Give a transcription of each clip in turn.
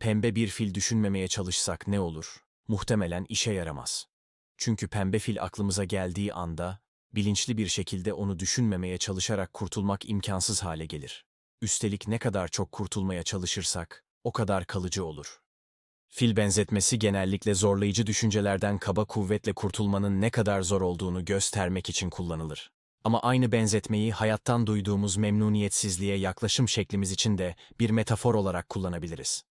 Pembe bir fil düşünmemeye çalışsak ne olur? Muhtemelen işe yaramaz. Çünkü pembe fil aklımıza geldiği anda, bilinçli bir şekilde onu düşünmemeye çalışarak kurtulmak imkansız hale gelir. Üstelik ne kadar çok kurtulmaya çalışırsak, o kadar kalıcı olur. Fil benzetmesi genellikle zorlayıcı düşüncelerden kaba kuvvetle kurtulmanın ne kadar zor olduğunu göstermek için kullanılır. Ama aynı benzetmeyi hayattan duyduğumuz memnuniyetsizliğe yaklaşım şeklimiz için de bir metafor olarak kullanabiliriz.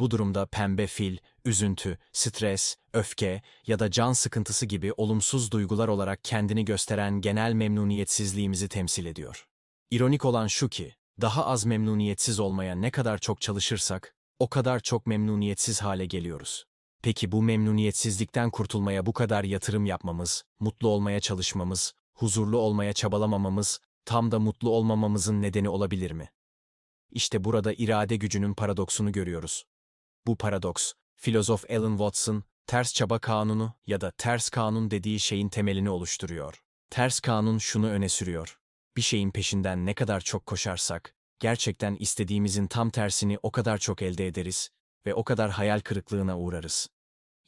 Bu durumda pembe fil, üzüntü, stres, öfke ya da can sıkıntısı gibi olumsuz duygular olarak kendini gösteren genel memnuniyetsizliğimizi temsil ediyor. İronik olan şu ki, daha az memnuniyetsiz olmaya ne kadar çok çalışırsak, o kadar çok memnuniyetsiz hale geliyoruz. Peki bu memnuniyetsizlikten kurtulmaya bu kadar yatırım yapmamız, mutlu olmaya çalışmamız, huzurlu olmaya çabalamamamız, tam da mutlu olmamamızın nedeni olabilir mi? İşte burada irade gücünün paradoksunu görüyoruz. Bu paradoks, filozof Alan Watson, ters çaba kanunu ya da ters kanun dediği şeyin temelini oluşturuyor. Ters kanun şunu öne sürüyor. Bir şeyin peşinden ne kadar çok koşarsak, gerçekten istediğimizin tam tersini o kadar çok elde ederiz ve o kadar hayal kırıklığına uğrarız.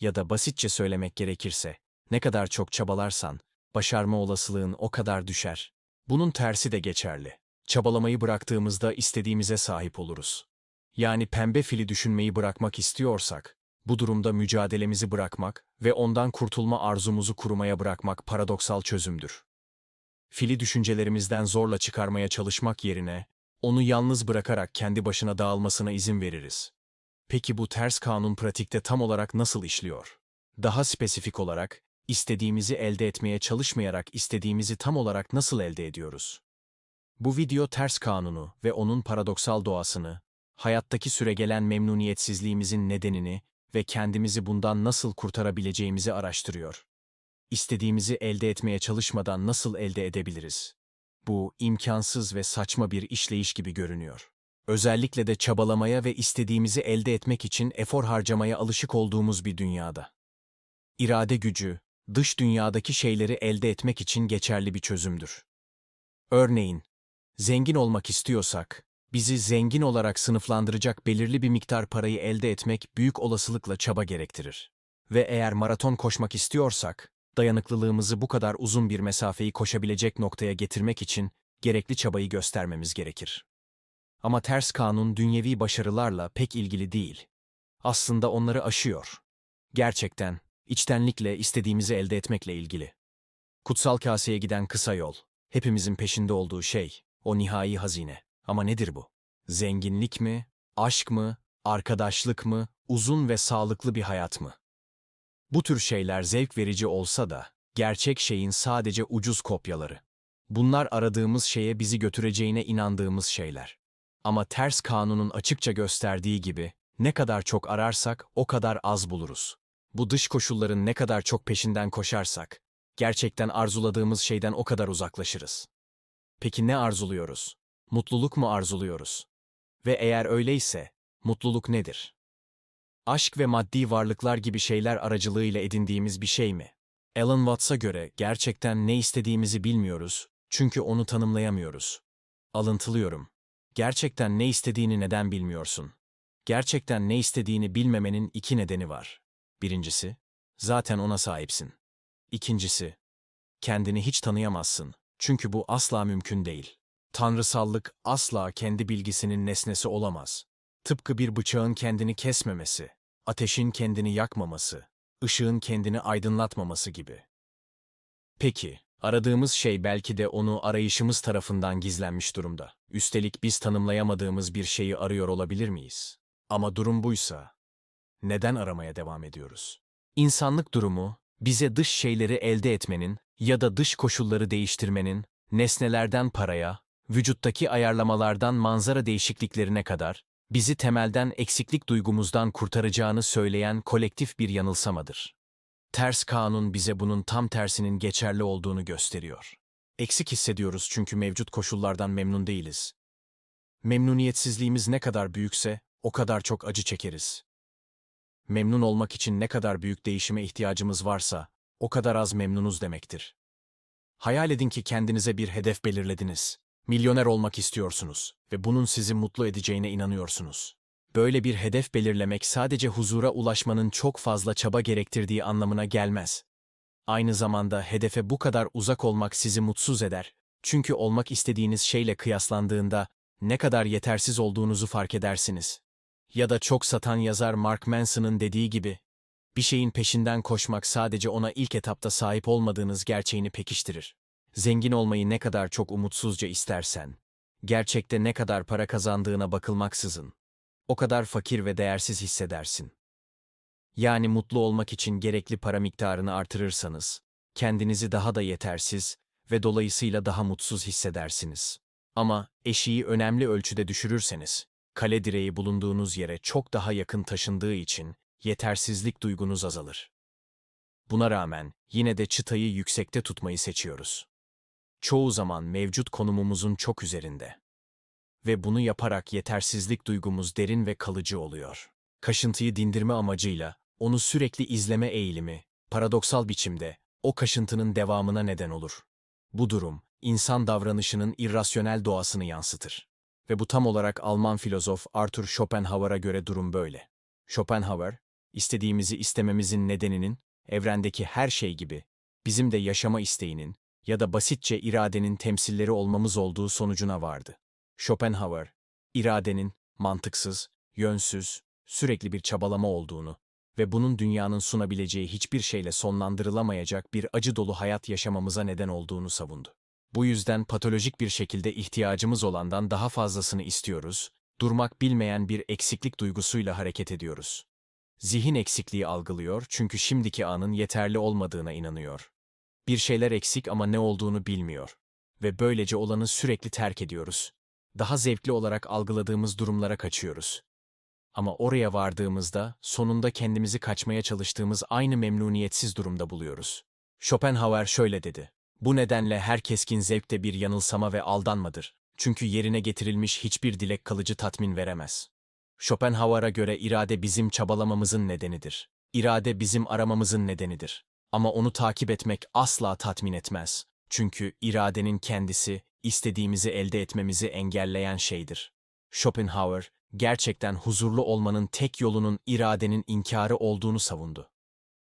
Ya da basitçe söylemek gerekirse, ne kadar çok çabalarsan, başarma olasılığın o kadar düşer. Bunun tersi de geçerli. Çabalamayı bıraktığımızda istediğimize sahip oluruz. Yani pembe fili düşünmeyi bırakmak istiyorsak, bu durumda mücadelemizi bırakmak ve ondan kurtulma arzumuzu kurmaya bırakmak paradoksal çözümdür. Fili düşüncelerimizden zorla çıkarmaya çalışmak yerine, onu yalnız bırakarak kendi başına dağılmasına izin veririz. Peki bu ters kanun pratikte tam olarak nasıl işliyor? Daha spesifik olarak, istediğimizi elde etmeye çalışmayarak istediğimizi tam olarak nasıl elde ediyoruz? Bu video ters kanunu ve onun paradoksal doğasını, hayattaki süregelen memnuniyetsizliğimizin nedenini ve kendimizi bundan nasıl kurtarabileceğimizi araştırıyor. İstediğimizi elde etmeye çalışmadan nasıl elde edebiliriz? Bu imkansız ve saçma bir işleyiş gibi görünüyor. Özellikle de çabalamaya ve istediğimizi elde etmek için efor harcamaya alışık olduğumuz bir dünyada. İrade gücü, dış dünyadaki şeyleri elde etmek için geçerli bir çözümdür. Örneğin, zengin olmak istiyorsak, bizi zengin olarak sınıflandıracak belirli bir miktar parayı elde etmek büyük olasılıkla çaba gerektirir. Ve eğer maraton koşmak istiyorsak, dayanıklılığımızı bu kadar uzun bir mesafeyi koşabilecek noktaya getirmek için gerekli çabayı göstermemiz gerekir. Ama ters kanun dünyevi başarılarla pek ilgili değil. Aslında onları aşıyor. Gerçekten, içtenlikle istediğimizi elde etmekle ilgili. Kutsal kaseye giden kısa yol, hepimizin peşinde olduğu şey, o nihai hazine. Ama nedir bu? Zenginlik mi, aşk mı, arkadaşlık mı, uzun ve sağlıklı bir hayat mı? Bu tür şeyler zevk verici olsa da, gerçek şeyin sadece ucuz kopyaları. Bunlar aradığımız şeye bizi götüreceğine inandığımız şeyler. Ama ters kanunun açıkça gösterdiği gibi, ne kadar çok ararsak o kadar az buluruz. Bu dış koşulların ne kadar çok peşinden koşarsak, gerçekten arzuladığımız şeyden o kadar uzaklaşırız. Peki ne arzuluyoruz? Mutluluk mu arzuluyoruz? Ve eğer öyleyse, mutluluk nedir? Aşk ve maddi varlıklar gibi şeyler aracılığıyla edindiğimiz bir şey mi? Alan Watts'a göre gerçekten ne istediğimizi bilmiyoruz çünkü onu tanımlayamıyoruz. Alıntılıyorum. Gerçekten ne istediğini neden bilmiyorsun? Gerçekten ne istediğini bilmemenin iki nedeni var. Birincisi, zaten ona sahipsin. İkincisi, kendini hiç tanıyamazsın. Çünkü bu asla mümkün değil. Tanrısallık asla kendi bilgisinin nesnesi olamaz. Tıpkı bir bıçağın kendini kesmemesi, ateşin kendini yakmaması, ışığın kendini aydınlatmaması gibi. Peki, aradığımız şey belki de onu arayışımız tarafından gizlenmiş durumda. Üstelik biz tanımlayamadığımız bir şeyi arıyor olabilir miyiz? Ama durum buysa, neden aramaya devam ediyoruz? İnsanlık durumu, bize dış şeyleri elde etmenin ya da dış koşulları değiştirmenin, nesnelerden paraya, vücuttaki ayarlamalardan manzara değişikliklerine kadar, bizi temelden eksiklik duygumuzdan kurtaracağını söyleyen kolektif bir yanılsamadır. Ters kanun bize bunun tam tersinin geçerli olduğunu gösteriyor. Eksik hissediyoruz çünkü mevcut koşullardan memnun değiliz. Memnuniyetsizliğimiz ne kadar büyükse, o kadar çok acı çekeriz. Memnun olmak için ne kadar büyük değişime ihtiyacımız varsa, o kadar az memnunuz demektir. Hayal edin ki kendinize bir hedef belirlediniz. Milyoner olmak istiyorsunuz ve bunun sizi mutlu edeceğine inanıyorsunuz. Böyle bir hedef belirlemek sadece huzura ulaşmanın çok fazla çaba gerektirdiği anlamına gelmez. Aynı zamanda hedefe bu kadar uzak olmak sizi mutsuz eder. Çünkü olmak istediğiniz şeyle kıyaslandığında ne kadar yetersiz olduğunuzu fark edersiniz. Ya da çok satan yazar Mark Manson'ın dediği gibi, bir şeyin peşinden koşmak sadece ona ilk etapta sahip olmadığınız gerçeğini pekiştirir. Zengin olmayı ne kadar çok umutsuzca istersen, gerçekte ne kadar para kazandığına bakılmaksızın, o kadar fakir ve değersiz hissedersin. Yani mutlu olmak için gerekli para miktarını artırırsanız, kendinizi daha da yetersiz ve dolayısıyla daha mutsuz hissedersiniz. Ama eşiği önemli ölçüde düşürürseniz, kale direği bulunduğunuz yere çok daha yakın taşındığı için yetersizlik duygunuz azalır. Buna rağmen yine de çıtayı yüksekte tutmayı seçiyoruz. Çoğu zaman mevcut konumumuzun çok üzerinde. Ve bunu yaparak yetersizlik duygumuz derin ve kalıcı oluyor. Kaşıntıyı dindirme amacıyla onu sürekli izleme eğilimi, paradoksal biçimde o kaşıntının devamına neden olur. Bu durum, insan davranışının irrasyonel doğasını yansıtır. Ve bu tam olarak Alman filozof Arthur Schopenhauer'a göre durum böyle. Schopenhauer, istediğimizi istememizin nedeninin, evrendeki her şey gibi, bizim de yaşama isteğinin ya da basitçe iradenin temsilleri olmamız olduğu sonucuna vardı. Schopenhauer, iradenin mantıksız, yönsüz, sürekli bir çabalama olduğunu ve bunun dünyanın sunabileceği hiçbir şeyle sonlandırılamayacak bir acı dolu hayat yaşamamıza neden olduğunu savundu. Bu yüzden patolojik bir şekilde ihtiyacımız olandan daha fazlasını istiyoruz, durmak bilmeyen bir eksiklik duygusuyla hareket ediyoruz. Zihin eksikliği algılıyor çünkü şimdiki anın yeterli olmadığına inanıyor. Bir şeyler eksik ama ne olduğunu bilmiyor. Ve böylece olanı sürekli terk ediyoruz. Daha zevkli olarak algıladığımız durumlara kaçıyoruz. Ama oraya vardığımızda sonunda kendimizi kaçmaya çalıştığımız aynı memnuniyetsiz durumda buluyoruz. Schopenhauer şöyle dedi. Bu nedenle her keskin zevk de bir yanılsama ve aldanmadır. Çünkü yerine getirilmiş hiçbir dilek kalıcı tatmin veremez. Schopenhauer'a göre irade bizim çabalamamızın nedenidir. İrade bizim aramamızın nedenidir. Ama onu takip etmek asla tatmin etmez. Çünkü iradenin kendisi, istediğimizi elde etmemizi engelleyen şeydir. Schopenhauer, gerçekten huzurlu olmanın tek yolunun iradenin inkarı olduğunu savundu.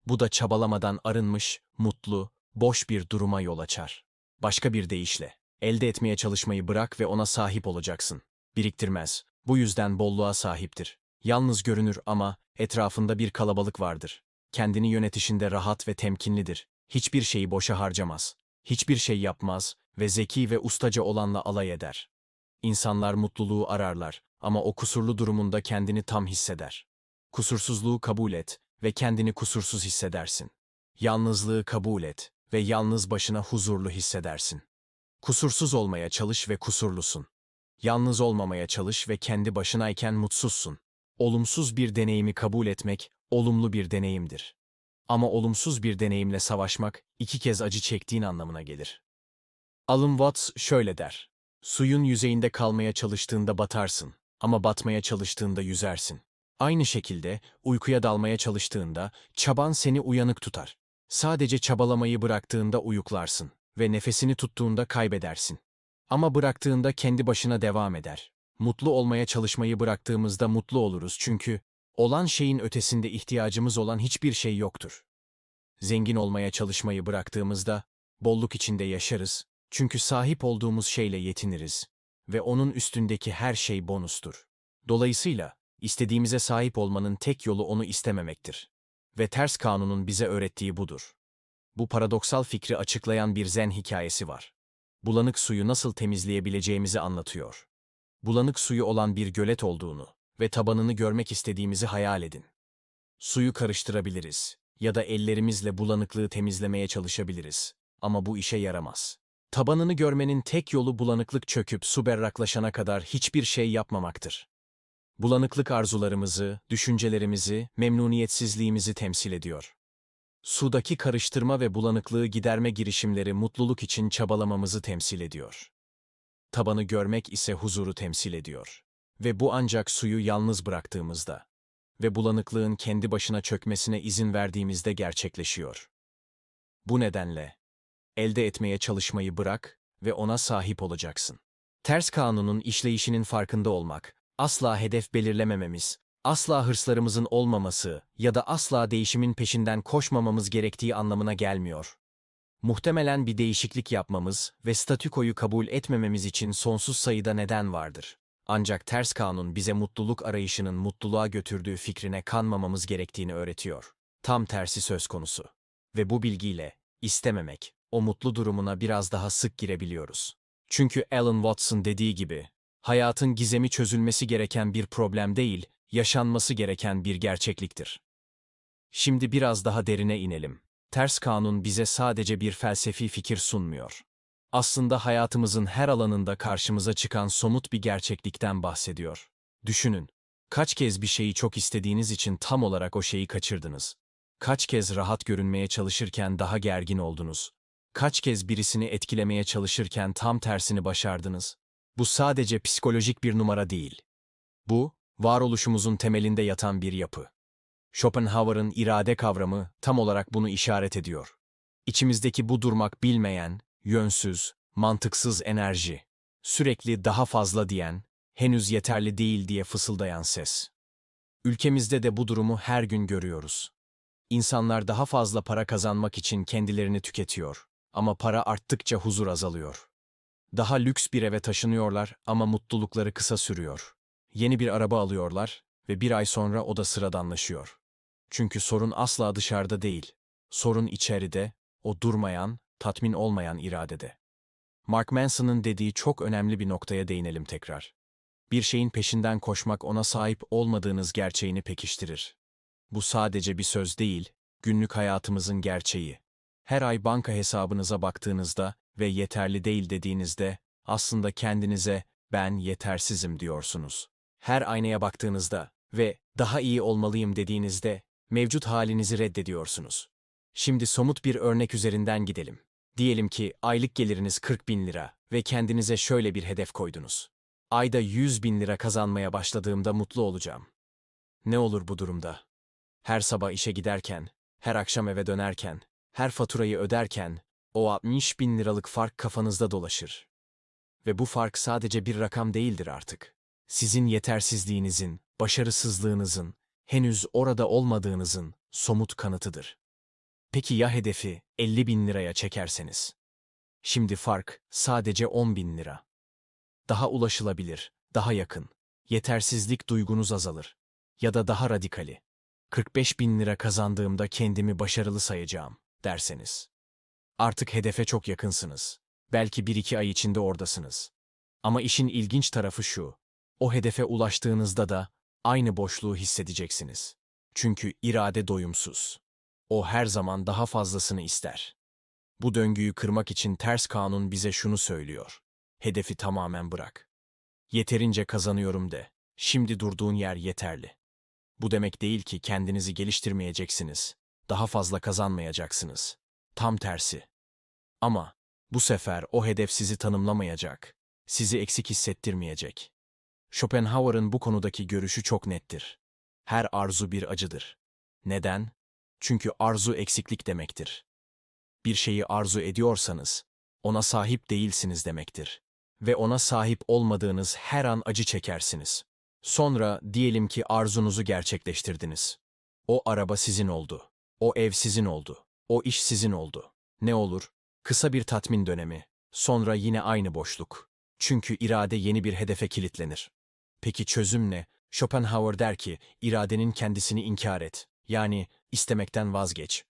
Bu da çabalamadan arınmış, mutlu, boş bir duruma yol açar. Başka bir deyişle, elde etmeye çalışmayı bırak ve ona sahip olacaksın. Biriktirmez, bu yüzden bolluğa sahiptir. Yalnız görünür ama etrafında bir kalabalık vardır. Kendini yönetişinde rahat ve temkinlidir. Hiçbir şeyi boşa harcamaz. Hiçbir şey yapmaz ve zeki ve ustaca olanla alay eder. İnsanlar mutluluğu ararlar ama o kusurlu durumunda kendini tam hisseder. Kusursuzluğu kabul et ve kendini kusursuz hissedersin. Yalnızlığı kabul et ve yalnız başına huzurlu hissedersin. Kusursuz olmaya çalış ve kusurlusun. Yalnız olmamaya çalış ve kendi başınayken mutsuzsun. Olumsuz bir deneyimi kabul etmek, olumlu bir deneyimdir. Ama olumsuz bir deneyimle savaşmak, iki kez acı çektiğin anlamına gelir. Alan Watts şöyle der. Suyun yüzeyinde kalmaya çalıştığında batarsın ama batmaya çalıştığında yüzersin. Aynı şekilde uykuya dalmaya çalıştığında çaban seni uyanık tutar. Sadece çabalamayı bıraktığında uyuklarsın ve nefesini tuttuğunda kaybedersin. Ama bıraktığında kendi başına devam eder. Mutlu olmaya çalışmayı bıraktığımızda mutlu oluruz çünkü olan şeyin ötesinde ihtiyacımız olan hiçbir şey yoktur. Zengin olmaya çalışmayı bıraktığımızda bolluk içinde yaşarız çünkü sahip olduğumuz şeyle yetiniriz ve onun üstündeki her şey bonustur. Dolayısıyla istediğimize sahip olmanın tek yolu onu istememektir. Ve ters kanunun bize öğrettiği budur. Bu paradoksal fikri açıklayan bir zen hikayesi var. Bulanık suyu nasıl temizleyebileceğimizi anlatıyor. Bulanık suyu olan bir gölet olduğunu ve tabanını görmek istediğimizi hayal edin. Suyu karıştırabiliriz ya da ellerimizle bulanıklığı temizlemeye çalışabiliriz ama bu işe yaramaz. Tabanını görmenin tek yolu bulanıklık çöküp su berraklaşana kadar hiçbir şey yapmamaktır. Bulanıklık arzularımızı, düşüncelerimizi, memnuniyetsizliğimizi temsil ediyor. Sudaki karıştırma ve bulanıklığı giderme girişimleri mutluluk için çabalamamızı temsil ediyor. Tabanı görmek ise huzuru temsil ediyor. Ve bu ancak suyu yalnız bıraktığımızda ve bulanıklığın kendi başına çökmesine izin verdiğimizde gerçekleşiyor. Bu nedenle elde etmeye çalışmayı bırak ve ona sahip olacaksın. Ters kanunun işleyişinin farkında olmak, asla hedef belirlemememiz, asla hırslarımızın olmaması ya da asla değişimin peşinden koşmamamız gerektiği anlamına gelmiyor. Muhtemelen bir değişiklik yapmamız ve statükoyu kabul etmememiz için sonsuz sayıda neden vardır. Ancak ters kanun bize mutluluk arayışının mutluluğa götürdüğü fikrine kanmamamız gerektiğini öğretiyor. Tam tersi söz konusu. Ve bu bilgiyle istememek, o mutlu durumuna biraz daha sık girebiliyoruz. Çünkü Alan Watson dediği gibi, hayatın gizemi çözülmesi gereken bir problem değil, yaşanması gereken bir gerçekliktir. Şimdi biraz daha derine inelim. Ters kanun bize sadece bir felsefi fikir sunmuyor. Aslında hayatımızın her alanında karşımıza çıkan somut bir gerçeklikten bahsediyor. Düşünün, kaç kez bir şeyi çok istediğiniz için tam olarak o şeyi kaçırdınız? Kaç kez rahat görünmeye çalışırken daha gergin oldunuz? Kaç kez birisini etkilemeye çalışırken tam tersini başardınız? Bu sadece psikolojik bir numara değil. Bu, varoluşumuzun temelinde yatan bir yapı. Schopenhauer'ın irade kavramı tam olarak bunu işaret ediyor. İçimizdeki bu durmak bilmeyen, yönsüz, mantıksız enerji, sürekli daha fazla diyen, henüz yeterli değil diye fısıldayan ses. Ülkemizde de bu durumu her gün görüyoruz. İnsanlar daha fazla para kazanmak için kendilerini tüketiyor ama para arttıkça huzur azalıyor. Daha lüks bir eve taşınıyorlar ama mutlulukları kısa sürüyor. Yeni bir araba alıyorlar ve bir ay sonra o da sıradanlaşıyor. Çünkü sorun asla dışarıda değil. Sorun içeride, o durmayan, tatmin olmayan iradede. Mark Manson'ın dediği çok önemli bir noktaya değinelim tekrar. Bir şeyin peşinden koşmak ona sahip olmadığınız gerçeğini pekiştirir. Bu sadece bir söz değil, günlük hayatımızın gerçeği. Her ay banka hesabınıza baktığınızda ve yeterli değil dediğinizde aslında kendinize ben yetersizim diyorsunuz. Her aynaya baktığınızda ve daha iyi olmalıyım dediğinizde mevcut halinizi reddediyorsunuz. Şimdi somut bir örnek üzerinden gidelim. Diyelim ki aylık geliriniz 40 bin lira ve kendinize şöyle bir hedef koydunuz. Ayda 100 bin lira kazanmaya başladığımda mutlu olacağım. Ne olur bu durumda? Her sabah işe giderken, her akşam eve dönerken, her faturayı öderken, o 60 bin liralık fark kafanızda dolaşır. Ve bu fark sadece bir rakam değildir artık. Sizin yetersizliğinizin, başarısızlığınızın, henüz orada olmadığınızın somut kanıtıdır. Peki ya hedefi 50 bin liraya çekerseniz? Şimdi fark sadece 10 bin lira. Daha ulaşılabilir, daha yakın. Yetersizlik duygunuz azalır. Ya da daha radikali. 45 bin lira kazandığımda kendimi başarılı sayacağım derseniz. Artık hedefe çok yakınsınız. Belki bir iki ay içinde oradasınız. Ama işin ilginç tarafı şu. O hedefe ulaştığınızda da aynı boşluğu hissedeceksiniz. Çünkü irade doyumsuz. O her zaman daha fazlasını ister. Bu döngüyü kırmak için ters kanun bize şunu söylüyor. Hedefi tamamen bırak. Yeterince kazanıyorum de. Şimdi durduğun yer yeterli. Bu demek değil ki kendinizi geliştirmeyeceksiniz. Daha fazla kazanmayacaksınız. Tam tersi. Ama bu sefer o hedef sizi tanımlamayacak. Sizi eksik hissettirmeyecek. Schopenhauer'ın bu konudaki görüşü çok nettir. Her arzu bir acıdır. Neden? Çünkü arzu eksiklik demektir. Bir şeyi arzu ediyorsanız, ona sahip değilsiniz demektir. Ve ona sahip olmadığınız her an acı çekersiniz. Sonra diyelim ki arzunuzu gerçekleştirdiniz. O araba sizin oldu. O ev sizin oldu. O iş sizin oldu. Ne olur? Kısa bir tatmin dönemi. Sonra yine aynı boşluk. Çünkü irade yeni bir hedefe kilitlenir. Peki çözüm ne? Schopenhauer der ki, iradenin kendisini inkar et. Yani istemekten vazgeç.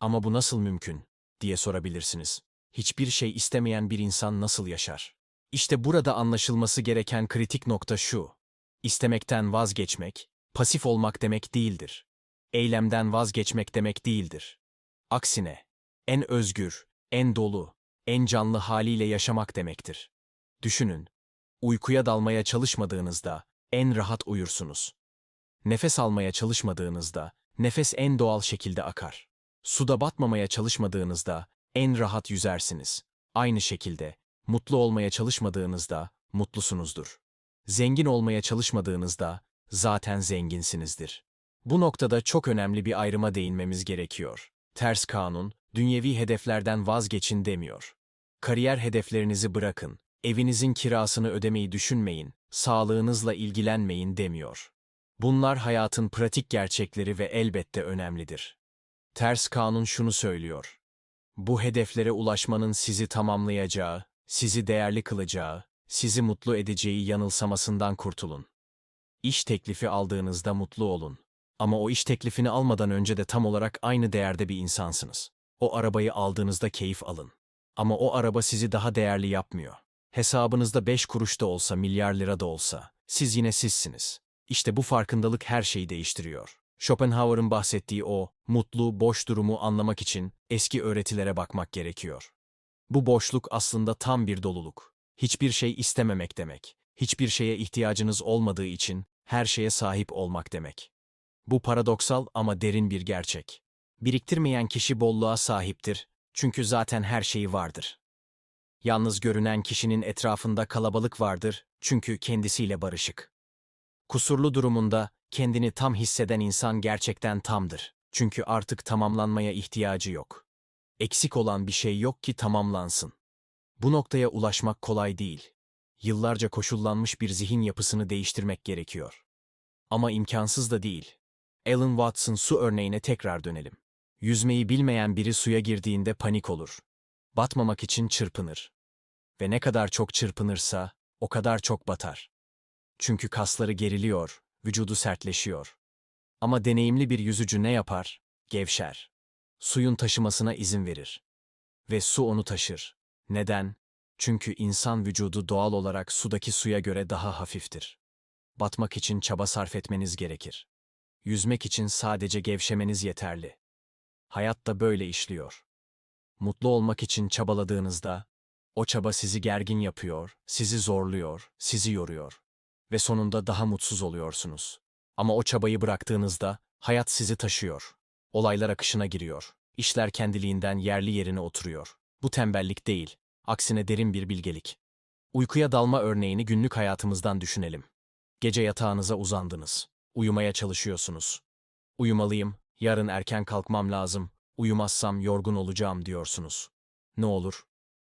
Ama bu nasıl mümkün? diye sorabilirsiniz. Hiçbir şey istemeyen bir insan nasıl yaşar? İşte burada anlaşılması gereken kritik nokta şu. İstemekten vazgeçmek, pasif olmak demek değildir. Eylemden vazgeçmek demek değildir. Aksine, en özgür, en dolu, en canlı haliyle yaşamak demektir. Düşünün, uykuya dalmaya çalışmadığınızda en rahat uyursunuz. Nefes almaya çalışmadığınızda nefes en doğal şekilde akar. Suda batmamaya çalışmadığınızda en rahat yüzersiniz. Aynı şekilde mutlu olmaya çalışmadığınızda mutlusunuzdur. Zengin olmaya çalışmadığınızda zaten zenginsinizdir. Bu noktada çok önemli bir ayrıma değinmemiz gerekiyor. Ters kanun, dünyevi hedeflerden vazgeçin demiyor. Kariyer hedeflerinizi bırakın, evinizin kirasını ödemeyi düşünmeyin, sağlığınızla ilgilenmeyin demiyor. Bunlar hayatın pratik gerçekleri ve elbette önemlidir. Ters kanun şunu söylüyor. Bu hedeflere ulaşmanın sizi tamamlayacağı, sizi değerli kılacağı, sizi mutlu edeceği yanılsamasından kurtulun. İş teklifi aldığınızda mutlu olun. Ama o iş teklifini almadan önce de tam olarak aynı değerde bir insansınız. O arabayı aldığınızda keyif alın. Ama o araba sizi daha değerli yapmıyor. Hesabınızda beş kuruş da olsa, milyar lira da olsa, siz yine sizsiniz. İşte bu farkındalık her şeyi değiştiriyor. Schopenhauer'ın bahsettiği o, mutlu, boş durumu anlamak için eski öğretilere bakmak gerekiyor. Bu boşluk aslında tam bir doluluk. Hiçbir şey istememek demek. Hiçbir şeye ihtiyacınız olmadığı için her şeye sahip olmak demek. Bu paradoksal ama derin bir gerçek. Biriktirmeyen kişi bolluğa sahiptir çünkü zaten her şeyi vardır. Yalnız görünen kişinin etrafında kalabalık vardır çünkü kendisiyle barışık. Kusurlu durumunda kendini tam hisseden insan gerçekten tamdır. Çünkü artık tamamlanmaya ihtiyacı yok. Eksik olan bir şey yok ki tamamlansın. Bu noktaya ulaşmak kolay değil. Yıllarca koşullanmış bir zihin yapısını değiştirmek gerekiyor. Ama imkansız da değil. Alan Watson su örneğine tekrar dönelim. Yüzmeyi bilmeyen biri suya girdiğinde panik olur. Batmamak için çırpınır. Ve ne kadar çok çırpınırsa o kadar çok batar. Çünkü kasları geriliyor, vücudu sertleşiyor. Ama deneyimli bir yüzücü ne yapar? Gevşer. Suyun taşımasına izin verir. Ve su onu taşır. Neden? Çünkü insan vücudu doğal olarak sudaki suya göre daha hafiftir. Batmak için çaba sarf etmeniz gerekir. Yüzmek için sadece gevşemeniz yeterli. Hayat da böyle işliyor. Mutlu olmak için çabaladığınızda, o çaba sizi gergin yapıyor, sizi zorluyor, sizi yoruyor. Ve sonunda daha mutsuz oluyorsunuz. Ama o çabayı bıraktığınızda, hayat sizi taşıyor. Olaylar akışına giriyor. İşler kendiliğinden yerli yerine oturuyor. Bu tembellik değil, aksine derin bir bilgelik. Uykuya dalma örneğini günlük hayatımızdan düşünelim. Gece yatağınıza uzandınız. Uyumaya çalışıyorsunuz. Uyumalıyım, yarın erken kalkmam lazım, uyumazsam yorgun olacağım diyorsunuz. Ne olur?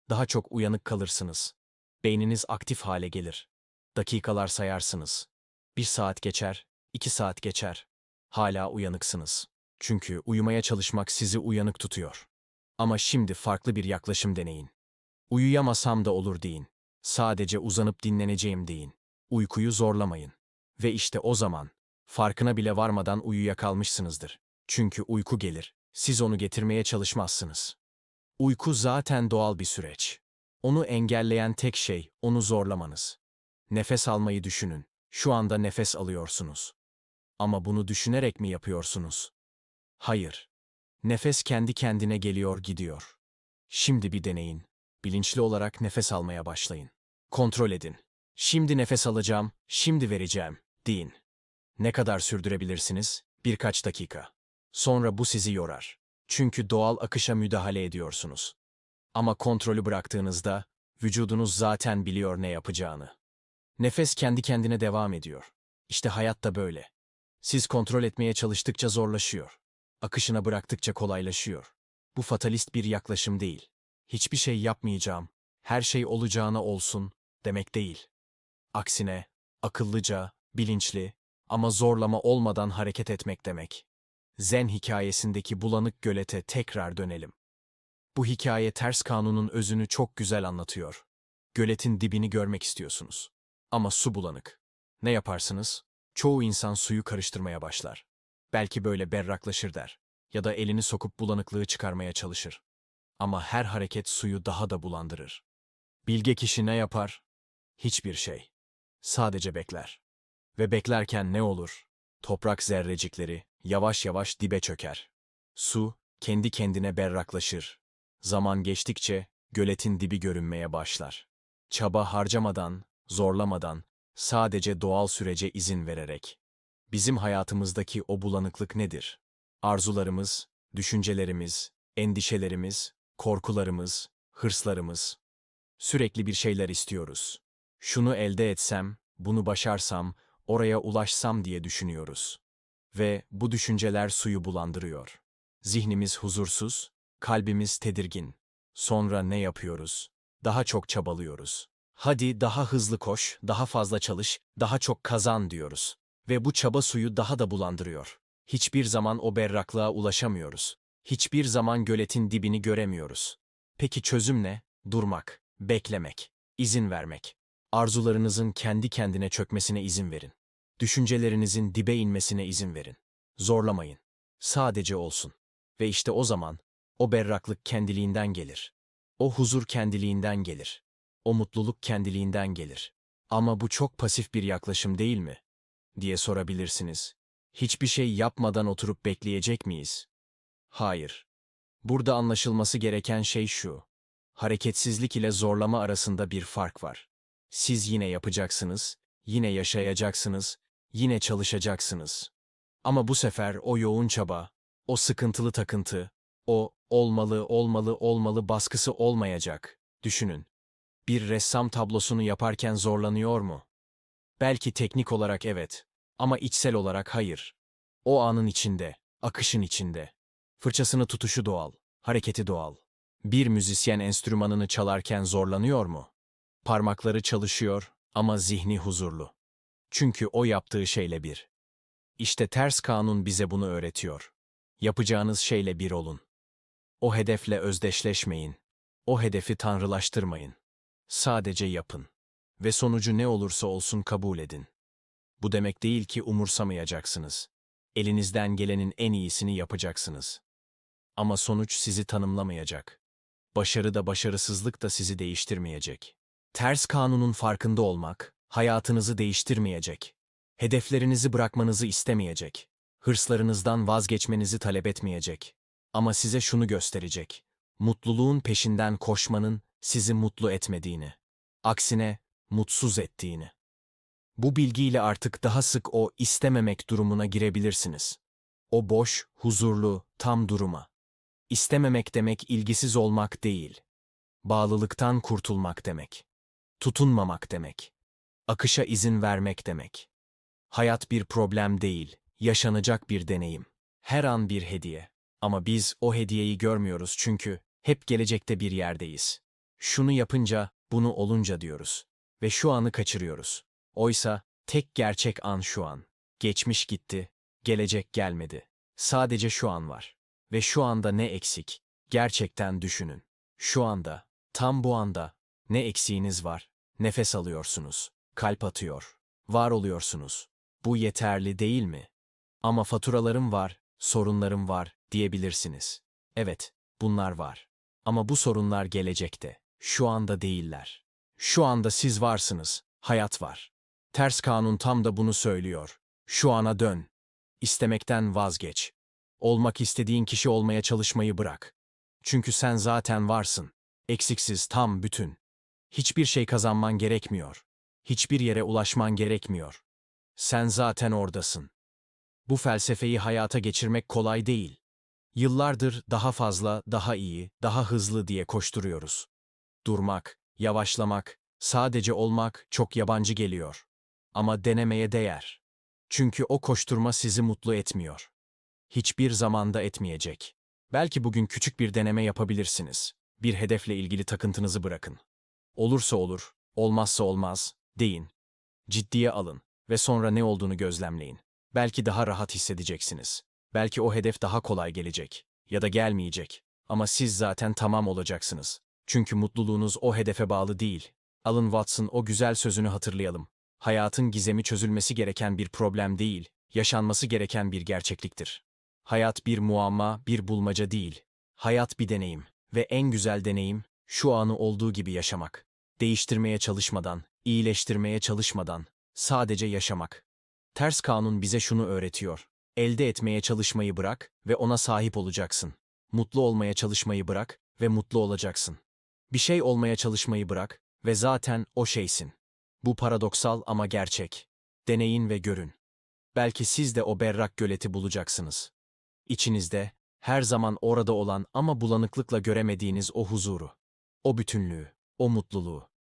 Daha çok uyanık kalırsınız. Beyniniz aktif hale gelir. Dakikalar sayarsınız. Bir saat geçer, iki saat geçer. Hala uyanıksınız. Çünkü uyumaya çalışmak sizi uyanık tutuyor. Ama şimdi farklı bir yaklaşım deneyin. Uyuyamasam da olur deyin. Sadece uzanıp dinleneceğim deyin. Uykuyu zorlamayın. Ve işte o zaman, farkına bile varmadan uyuyakalmışsınızdır. Çünkü uyku gelir, siz onu getirmeye çalışmazsınız. Uyku zaten doğal bir süreç. Onu engelleyen tek şey, onu zorlamanız. Nefes almayı düşünün. Şu anda nefes alıyorsunuz. Ama bunu düşünerek mi yapıyorsunuz? Hayır. Nefes kendi kendine geliyor gidiyor. Şimdi bir deneyin. Bilinçli olarak nefes almaya başlayın. Kontrol edin. Şimdi nefes alacağım, şimdi vereceğim, deyin. Ne kadar sürdürebilirsiniz? Birkaç dakika. Sonra bu sizi yorar. Çünkü doğal akışa müdahale ediyorsunuz. Ama kontrolü bıraktığınızda, vücudunuz zaten biliyor ne yapacağını. Nefes kendi kendine devam ediyor. İşte hayat da böyle. Siz kontrol etmeye çalıştıkça zorlaşıyor. Akışına bıraktıkça kolaylaşıyor. Bu fatalist bir yaklaşım değil. Hiçbir şey yapmayacağım, her şey olacağına olsun demek değil. Aksine, akıllıca, bilinçli ama zorlama olmadan hareket etmek demek. Zen hikayesindeki bulanık gölete tekrar dönelim. Bu hikaye ters kanunun özünü çok güzel anlatıyor. Göletin dibini görmek istiyorsunuz. Ama su bulanık. Ne yaparsınız? Çoğu insan suyu karıştırmaya başlar. Belki böyle berraklaşır der. Ya da elini sokup bulanıklığı çıkarmaya çalışır. Ama her hareket suyu daha da bulandırır. Bilge kişi ne yapar? Hiçbir şey. Sadece bekler. Ve beklerken ne olur? Toprak zerrecikleri yavaş yavaş dibe çöker. Su kendi kendine berraklaşır. Zaman geçtikçe göletin dibi görünmeye başlar. Çaba harcamadan, zorlamadan, sadece doğal sürece izin vererek. Bizim hayatımızdaki o bulanıklık nedir? Arzularımız, düşüncelerimiz, endişelerimiz, korkularımız, hırslarımız. Sürekli bir şeyler istiyoruz. Şunu elde etsem, bunu başarsam, oraya ulaşsam diye düşünüyoruz. Ve bu düşünceler suyu bulandırıyor. Zihnimiz huzursuz, kalbimiz tedirgin. Sonra ne yapıyoruz? Daha çok çabalıyoruz. Hadi daha hızlı koş, daha fazla çalış, daha çok kazan diyoruz. Ve bu çaba suyu daha da bulandırıyor. Hiçbir zaman o berraklığa ulaşamıyoruz. Hiçbir zaman göletin dibini göremiyoruz. Peki çözüm ne? Durmak, beklemek, izin vermek. Arzularınızın kendi kendine çökmesine izin verin. Düşüncelerinizin dibe inmesine izin verin. Zorlamayın. Sadece olsun. Ve işte o zaman o berraklık kendiliğinden gelir. O huzur kendiliğinden gelir. O mutluluk kendiliğinden gelir. Ama bu çok pasif bir yaklaşım değil mi? diye sorabilirsiniz. Hiçbir şey yapmadan oturup bekleyecek miyiz? Hayır. Burada anlaşılması gereken şey şu. Hareketsizlik ile zorlama arasında bir fark var. Siz yine yapacaksınız, yine yaşayacaksınız, yine çalışacaksınız. Ama bu sefer o yoğun çaba, o sıkıntılı takıntı, o olmalı, olmalı, olmalı baskısı olmayacak. Düşünün. Bir ressam tablosunu yaparken zorlanıyor mu? Belki teknik olarak evet ama içsel olarak hayır. O anın içinde, akışın içinde. Fırçasını tutuşu doğal, hareketi doğal. Bir müzisyen enstrümanını çalarken zorlanıyor mu? Parmakları çalışıyor ama zihni huzurlu. Çünkü o yaptığı şeyle bir. İşte ters kanun bize bunu öğretiyor. Yapacağınız şeyle bir olun. O hedefle özdeşleşmeyin. O hedefi tanrılaştırmayın. Sadece yapın. Ve sonucu ne olursa olsun kabul edin. Bu demek değil ki umursamayacaksınız. Elinizden gelenin en iyisini yapacaksınız. Ama sonuç sizi tanımlamayacak. Başarı da başarısızlık da sizi değiştirmeyecek. Ters kanunun farkında olmak, hayatınızı değiştirmeyecek. Hedeflerinizi bırakmanızı istemeyecek. Hırslarınızdan vazgeçmenizi talep etmeyecek. Ama size şunu gösterecek. Mutluluğun peşinden koşmanın sizi mutlu etmediğini. Aksine mutsuz ettiğini. Bu bilgiyle artık daha sık o istememek durumuna girebilirsiniz. O boş, huzurlu, tam duruma. İstememek demek ilgisiz olmak değil. Bağlılıktan kurtulmak demek. Tutunmamak demek. Akışa izin vermek demek. Hayat bir problem değil, yaşanacak bir deneyim. Her an bir hediye. Ama biz o hediyeyi görmüyoruz çünkü hep gelecekte bir yerdeyiz. Şunu yapınca, bunu olunca diyoruz. Ve şu anı kaçırıyoruz. Oysa tek gerçek an şu an. Geçmiş gitti, gelecek gelmedi. Sadece şu an var. Ve şu anda ne eksik? Gerçekten düşünün. Şu anda, tam bu anda ne eksiğiniz var? Nefes alıyorsunuz, kalp atıyor, var oluyorsunuz. Bu yeterli değil mi? Ama faturalarım var, sorunlarım var diyebilirsiniz. Evet, bunlar var. Ama bu sorunlar gelecekte, şu anda değiller. Şu anda siz varsınız, hayat var. Ters kanun tam da bunu söylüyor. Şu ana dön. İstemekten vazgeç. Olmak istediğin kişi olmaya çalışmayı bırak. Çünkü sen zaten varsın. Eksiksiz, tam, bütün. Hiçbir şey kazanman gerekmiyor. Hiçbir yere ulaşman gerekmiyor. Sen zaten oradasın. Bu felsefeyi hayata geçirmek kolay değil. Yıllardır daha fazla, daha iyi, daha hızlı diye koşturuyoruz. Durmak, yavaşlamak, sadece olmak çok yabancı geliyor. Ama denemeye değer. Çünkü o koşturma sizi mutlu etmiyor. Hiçbir zamanda etmeyecek. Belki bugün küçük bir deneme yapabilirsiniz. Bir hedefle ilgili takıntınızı bırakın. Olursa olur, olmazsa olmaz, deyin. Ciddiye alın ve sonra ne olduğunu gözlemleyin. Belki daha rahat hissedeceksiniz. Belki o hedef daha kolay gelecek ya da gelmeyecek. Ama siz zaten tamam olacaksınız. Çünkü mutluluğunuz o hedefe bağlı değil. Alan Watson o güzel sözünü hatırlayalım. Hayatın gizemi çözülmesi gereken bir problem değil, yaşanması gereken bir gerçekliktir. Hayat bir muamma, bir bulmaca değil. Hayat bir deneyim ve en güzel deneyim şu anı olduğu gibi yaşamak. Değiştirmeye çalışmadan, iyileştirmeye çalışmadan, sadece yaşamak. Ters kanun bize şunu öğretiyor. Elde etmeye çalışmayı bırak ve ona sahip olacaksın. Mutlu olmaya çalışmayı bırak ve mutlu olacaksın. Bir şey olmaya çalışmayı bırak ve zaten o şeysin. Bu paradoksal ama gerçek. Deneyin ve görün. Belki siz de o berrak göleti bulacaksınız. İçinizde, her zaman orada olan ama bulanıklıkla göremediğiniz o huzuru, o bütünlüğü, o mutluluğu.